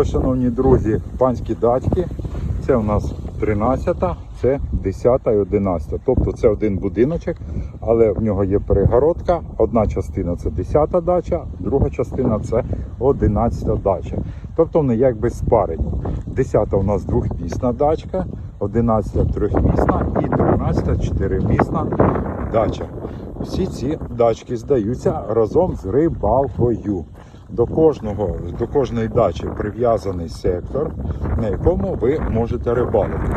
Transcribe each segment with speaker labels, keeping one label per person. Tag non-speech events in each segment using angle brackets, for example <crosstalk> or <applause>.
Speaker 1: Ось, шановні друзі, панські дачки. Це у нас 13-та, це 10-та і 11-та. Тобто це один будиночок, але в нього є перегородка. Одна частина це 10-та дача, друга частина це 11-та дача. Тобто вони якби спарені. 10-та у нас двохмісна дачка, 11-та трьохмісна і 13 чотиримісна дача. Всі ці дачки здаються разом з рибалкою. До кожного, до кожної дачі прив'язаний сектор, на якому ви можете рибалити.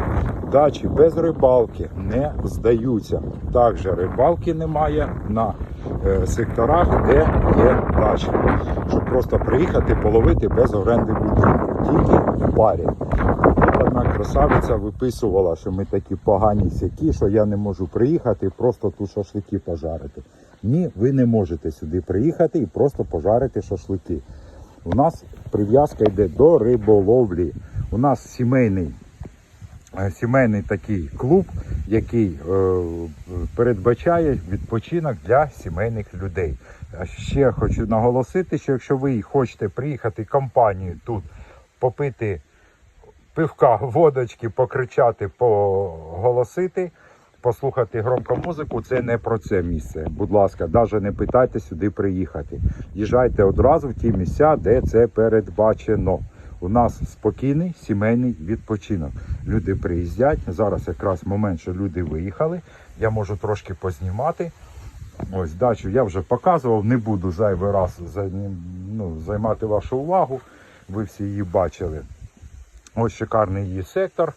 Speaker 1: Дачі без рибалки не здаються. Також рибалки немає на е, секторах, де є дачі. Щоб просто приїхати половити без оренди будинку. Тільки в парі. Одна красавиця виписувала, що ми такі погані сякі, що я не можу приїхати просто тут шашлики пожарити. Ні, ви не можете сюди приїхати і просто пожарити шашлики. У нас прив'язка йде до риболовлі. У нас сімейний, е, сімейний такий клуб, який е, передбачає відпочинок для сімейних людей. Ще хочу наголосити, що якщо ви хочете приїхати компанією тут попити пивка, <laughs> водочки, покричати, поголосити, послухати громко музику, це не про це місце. Будь ласка, навіть не питайте сюди приїхати. Їжджайте одразу в ті місця, де це передбачено. У нас спокійний сімейний відпочинок. Люди приїздять. Зараз якраз момент, що люди виїхали. Я можу трошки познімати. Ось дачу я вже показував, не буду зайвий раз ну, займати вашу увагу. Ви всі її бачили. Ось шикарний її сектор.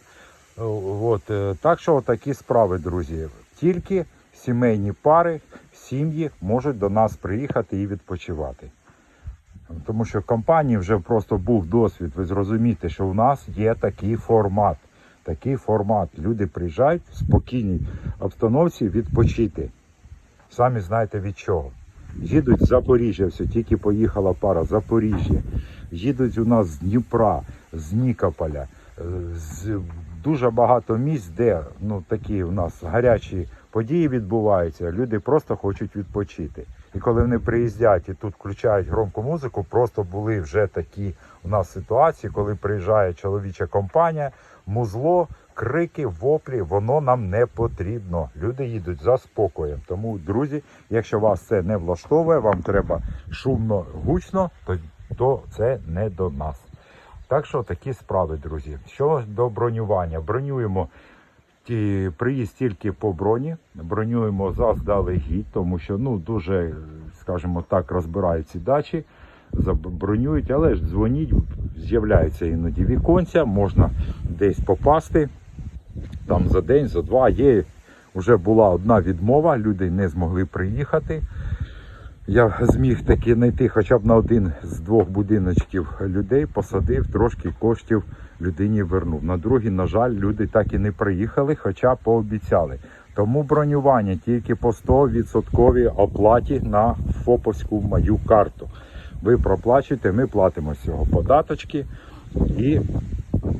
Speaker 1: От, е, так що такі справи, друзі. Тільки сімейні пари, сім'ї можуть до нас приїхати і відпочивати. Тому що в компанії вже просто був досвід. Ви зрозумієте, що у нас є такий формат. Такий формат. Люди приїжджають в спокійній обстановці відпочити. Самі знаєте від чого. Їдуть з Запоріжжя, все, тільки поїхала пара Запоріжжя. Їдуть у нас з Дніпра, з Нікополя, е, з дуже багато місць, де ну, такі у нас гарячі події відбуваються. Люди просто хочуть відпочити. І коли вони приїздять і тут включають громку музику, просто були вже такі у нас ситуації, коли приїжджає чоловіча компанія, музло, крики, воплі, воно нам не потрібно. Люди їдуть за спокоєм. Тому, друзі, якщо вас це не влаштовує, вам треба шумно, гучно, то, це не до нас. Так що такі справи, друзі. Що до бронювання? Бронюємо ті, приїзд тільки по броні, бронюємо заздалегідь, тому що ну дуже, скажімо так, розбирають ці дачі, забронюють, але ж дзвоніть, з'являються іноді віконця, можна десь попасти там за день, за два. Є вже була одна відмова, люди не змогли приїхати. Я зміг таки знайти хоча б на один з двох будиночків людей, посадив, трошки коштів людині вернув. На другий, на жаль, люди так і не приїхали, хоча пообіцяли. Тому бронювання тільки по 100% оплаті на ФОПовську мою карту. Ви проплачуєте, ми платимо з цього податочки і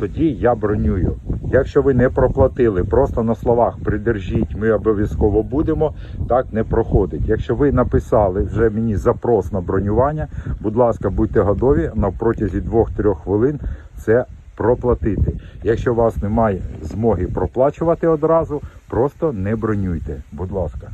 Speaker 1: тоді я бронюю. Якщо ви не проплатили, просто на словах придержіть, ми обов'язково будемо, так не проходить. Якщо ви написали вже мені запрос на бронювання, будь ласка, будьте готові на протязі 2-3 хвилин це проплатити. Якщо у вас немає змоги проплачувати одразу, просто не бронюйте, будь ласка.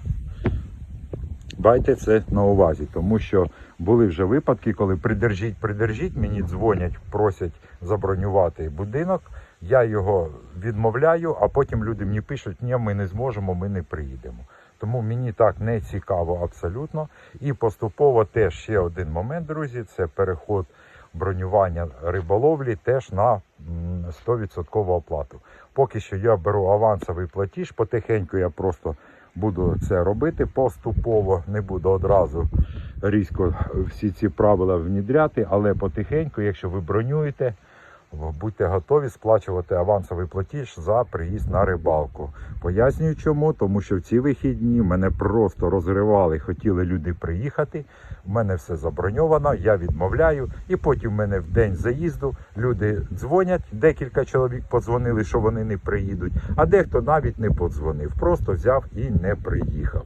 Speaker 1: Дайте це на увазі, тому що були вже випадки, коли придержіть, придержіть, мені дзвонять, просять забронювати будинок. Я його відмовляю, а потім люди мені пишуть, ні, ми не зможемо, ми не приїдемо. Тому мені так не цікаво абсолютно. І поступово теж ще один момент, друзі, це переход бронювання риболовлі теж на м, 100% оплату. Поки що я беру авансовий платіж, потихеньку я просто буду це робити поступово, не буду одразу різко всі ці правила внідряти, але потихеньку, якщо ви бронюєте, будьте готові сплачувати авансовий платіж за приїзд на рибалку. Пояснюю чому, тому що в ці вихідні мене просто розривали, хотіли люди приїхати. У мене все заброньовано, я відмовляю. І потім в мене в день заїзду люди дзвонять. Декілька чоловік подзвонили, що вони не приїдуть, а дехто навіть не подзвонив, просто взяв і не приїхав.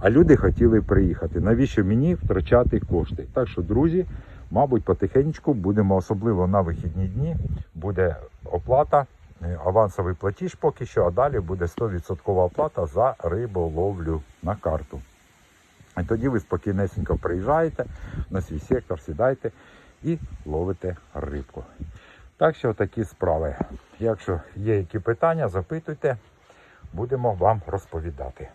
Speaker 1: А люди хотіли приїхати. Навіщо мені втрачати кошти? Так що, друзі, Мабуть, потихеньку будемо, особливо на вихідні дні, буде оплата, е, авансовий платіж поки що, а далі буде 100% оплата за риболовлю на карту. І тоді ви спокійнесенько приїжджаєте на свій сектор, сідаєте і ловите рибку. Так що такі справи. Якщо є які питання, запитуйте, будемо вам розповідати.